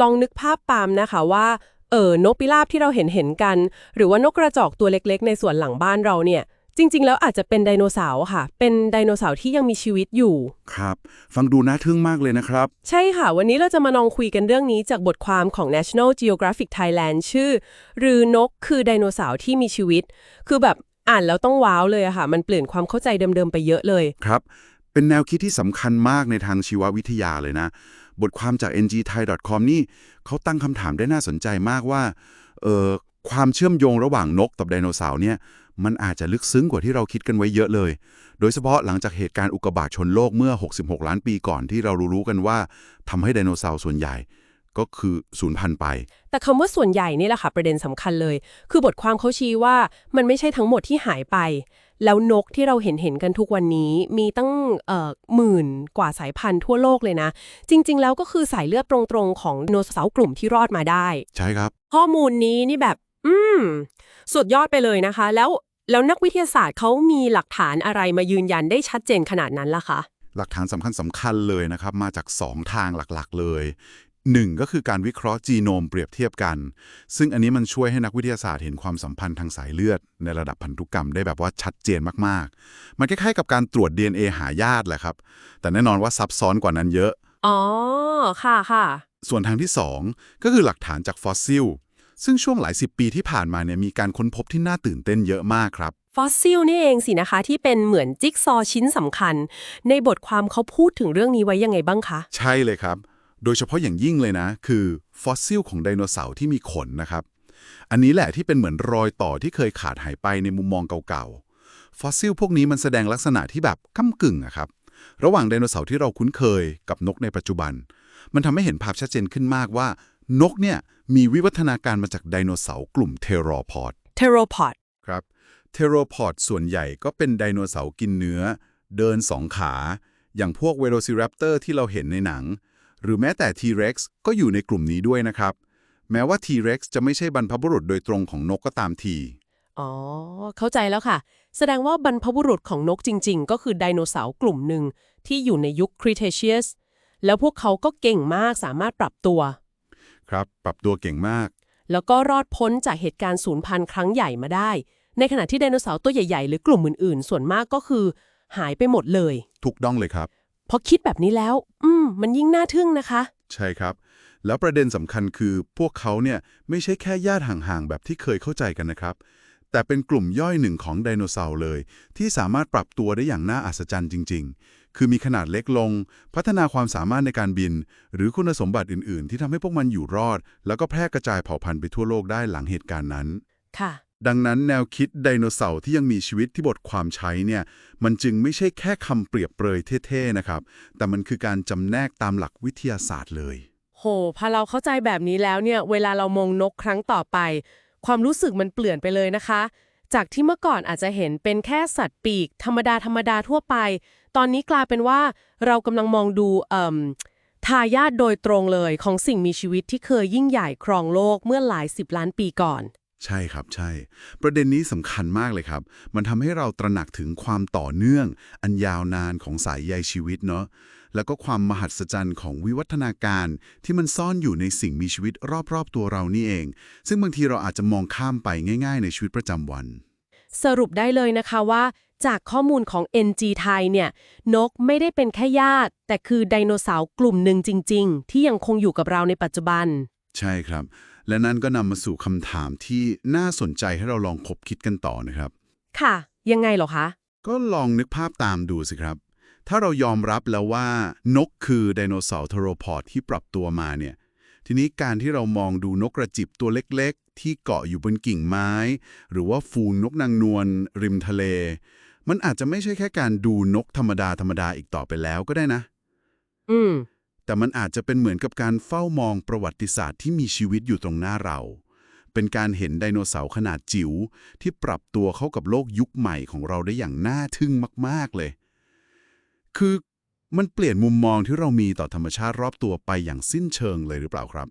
ลองนึกภาพตามนะคะว่าเออนกพิราบที่เราเห็นเห็นๆกัน หรือว่านกกระจอกตัวเล็กๆ ในสวนหลังบ้านเราเนี่ยจริง ๆ แล้วอาจจะเป็นไดโนเสาร์ค่ะ เป็นไดโนเสาร์ที่ยังมีชีวิตอยู่ ครับ ฟังดูน่าทึ่งมากเลยนะครับ ใช่ค่ะ วันนี้เราจะมาลองคุยกันเรื่องนี้จากบทความของ National Geographic Thailand ชื่อรือนกคือไดโนเสาร์ที่มีชีวิต คือแบบอ่านแล้วต้องว้าวเลยอะค่ะ มันเปลี่ยนความเข้าใจเดิม ๆ ไปเยอะเลย ครับ เป็นแนวคิดที่สำคัญมากในทางชีววิทยาเลยนะ บทความจาก ngthai.com นี่เขาตั้งคำถามได้น่าสนใจมากว่าเออความเชื่อมโยงระหว่างนกกับไดโนเสาร์เนี่ยมันอาจจะลึกซึ้งกว่าที่เราคิดกันไว้เยอะเลย โดยเฉพาะหลังจากเหตุการณ์อุกกาบาตชนโลกเมื่อ 66 ล้านปีก่อนที่เรารู้ๆกันว่าทำให้ไดโนเสาร์ส่วนใหญ่ ก็คือสูญพันธุ์ไป แต่คำว่าส่วนใหญ่นี่แหละค่ะประเด็นสำคัญเลย คือบทความเขาชี้ว่ามันไม่ใช่ทั้งหมดที่หายไป แล้วนกที่เราเห็นเห็นๆกันทุกวันนี้มีตั้งเอ่อหมื่นกว่าสายพันธุ์ทั่วโลกเลยนะ จริง ๆ แล้วก็คือสายเลือดตรงๆ ของไดโนเสาร์กลุ่มที่รอดมาได้ ใช่ครับ ข้อมูลนี้นี่แบบ อืม สุดยอดไปเลยนะคะ แล้วแล้วนักวิทยาศาสตร์เขามีหลักฐานอะไรมายืนยันได้ชัดเจนขนาดนั้นล่ะคะหลักฐานสำคัญสำคัญเลยนะครับ มาจาก 2 ทางหลักๆเลย หนึ่งก็คือการวิเคราะห์จีโนมเปรียบเทียบกัน ซึ่งอันนี้มันช่วยให้นักวิทยาศาสตร์เห็นความสัมพันธ์ทางสายเลือด ในระดับพันธุกรรมได้แบบว่าชัดเจนมากๆ มันคล้ายๆกับการตรวจ DNA หาญาติแหละครับ แต่แน่นอนว่าซับซ้อนกว่านั้นเยอะ อ๋อ ค่ะค่ะ ส่วนทางที่ 2 ก็คือหลักฐานจากฟอสซิล ซึ่งช่วงหลายสิบปีที่ผ่านมาเนี่ยมีการค้นพบที่น่าตื่นเต้นเยอะมากครับฟอสซิลนี่เองสินะคะที่เป็นเหมือนจิ๊กซอว์ชิ้นสำคัญ ในบทความเขาพูดถึงเรื่องนี้ไว้ยังไงบ้างคะ ใช่เลยครับ โดยเฉพาะอย่างยิ่งเลยนะ คือฟอสซิลของไดโนเสาร์ที่มีขนนะครับ อันนี้แหละที่เป็นเหมือนรอยต่อที่เคยขาดหายไปในมุมมองเก่าๆ ฟอสซิลพวกนี้มันแสดงลักษณะที่แบบก้ากึ่งอะครับ ระหว่างไดโนเสาร์ที่เราคุ้นเคยกับนกในปัจจุบัน มันทำให้เห็นภาพชัดเจนขึ้นมากว่า นกเนี่ยมีวิวัฒนาการมาจากไดโนเสาร์กลุ่มเทโรพอดเทโรพอดครับเทโรพอดส่วนใหญ่ก็เป็นไดโนเสาร์กินเนื้อ เดินสองขา อย่างพวกเวโรซิรัปเตอร์ที่เราเห็นในหนัง หรือแม้แต่ T-Rex ก็อยู่ในกลุ่มนี้ด้วยนะครับ แม้ว่า T-Rex จะไม่ใช่บรรพบุรุษโดยตรงของนกก็ตามที อ๋อ เข้าใจแล้วค่ะ แสดงว่าบรรพบุรุษของนกจริง ๆ ก็คือไดโนเสาร์กลุ่มหนึ่งที่อยู่ในยุค Cretaceous แล้วพวกเขาก็เก่งมากสามารถปรับตัว ครับ ปรับตัวเก่งมาก แล้วก็รอดพ้นจากเหตุการณ์สูญพันธุ์ครั้งใหญ่มาได้ ในขณะที่ไดโนเสาร์ตัวใหญ่ๆ หรือกลุ่มอื่นๆ ส่วนมากก็คือ หายไปหมดเลยทุกด้องเลยครับ พอคิดแบบนี้แล้ว อืม มันยิ่งน่าทึ่งนะคะ ใช่ครับ แล้วประเด็นสำคัญคือพวกเขาเนี่ยไม่ใช่แค่ญาติห่างๆ แบบที่เคยเข้าใจกันนะครับ แต่เป็นกลุ่มย่อยหนึ่งของไดโนเสาร์เลย ที่สามารถปรับตัวได้อย่างน่าอัศจรรย์จริง ๆ คือมีขนาดเล็กลง พัฒนาความสามารถในการบิน หรือคุณสมบัติอื่น ๆ ที่ทำให้พวกมันอยู่รอด แล้วก็แพร่กระจายเผ่าพันธุ์ไปทั่วโลกได้หลังเหตุการณ์นั้นค่ะ ดังนั้นแนวคิดไดโนเสาร์ที่ยังมีชีวิตที่บทความใช้เนี่ยมันจึงไม่ใช่แค่คำเปรียบเปรยเท่ๆนะครับ แต่มันคือการจำแนกตามหลักวิทยาศาสตร์เลย โหพอเราเข้าใจแบบนี้แล้วเนี่ยเวลาเรามองนกครั้งต่อไป ความรู้สึกมันเปลี่ยนไปเลยนะคะ จากที่เมื่อก่อนอาจจะเห็นเป็นแค่สัตว์ปีก ธรรมดาธรรมดาทั่วไป ตอนนี้กลายเป็นว่าเรากำลังมองดูเอ่มทายาทโดยตรงเลยของสิ่งมีชีวิตที่เคยยิ่งใหญ่ครองโลกเมื่อหลายสิบล้านปีก่อน ใช่ครับใช่ ประเด็นนี้สำคัญมากเลยครับ มันทำให้เราตระหนักถึงความต่อเนื่อง อันยาวนานของสายใยชีวิตเนาะแล้วก็ความมหัศจรรย์ของวิวัฒนาการที่มันซ่อนอยู่ในสิ่งมีชีวิตรอบๆ ตัวเรานี่เอง ซึ่งบางทีเราอาจจะมองข้ามไปง่าย ๆ ในชีวิตประจำวัน สรุปได้เลยนะคะว่า จากข้อมูลของ NG ไทยเนี่ย นกไม่ได้เป็นแค่ญาติ แต่คือไดโนเสาร์กลุ่มหนึ่งจริง ๆ ที่ยังคงอยู่กับเราในปัจจุบัน ใช่ครับ และนั่นก็นำมาสู่คำถามที่น่าสนใจให้เราลองคบคิดกันต่อนะครับ ค่ะ ยังไงเหรอคะ ก็ลองนึกภาพตามดูสิครับ ถ้าเรายอมรับแล้วว่า นกคือไดโนเสาร์เทโรพอดที่ปรับตัวมาเนี่ย ทีนี้การที่เรามองดูนกกระจิบตัวเล็กๆ ที่เกาะอยู่บนกิ่งไม้ หรือว่าฟูงนกนางนวลริมทะเล มันอาจจะไม่ใช่แค่การดูนกธรรมดาธรรมดาอีกต่อไปแล้วก็ได้นะ อืม แต่มันอาจจะเป็นเหมือนกับการเฝ้ามองประวัติศาสตร์ที่มีชีวิตอยู่ตรงหน้าเรา เป็นการเห็นไดโนเสาร์ขนาดจิ๋วที่ปรับตัวเข้ากับโลกยุคใหม่ของเราได้อย่างน่าทึ่งมาก ๆเลย คือมันเปลี่ยนมุมมองที่เรามีต่อธรรมชาติรอบตัวไปอย่างสิ้นเชิงเลยหรือเปล่าครับ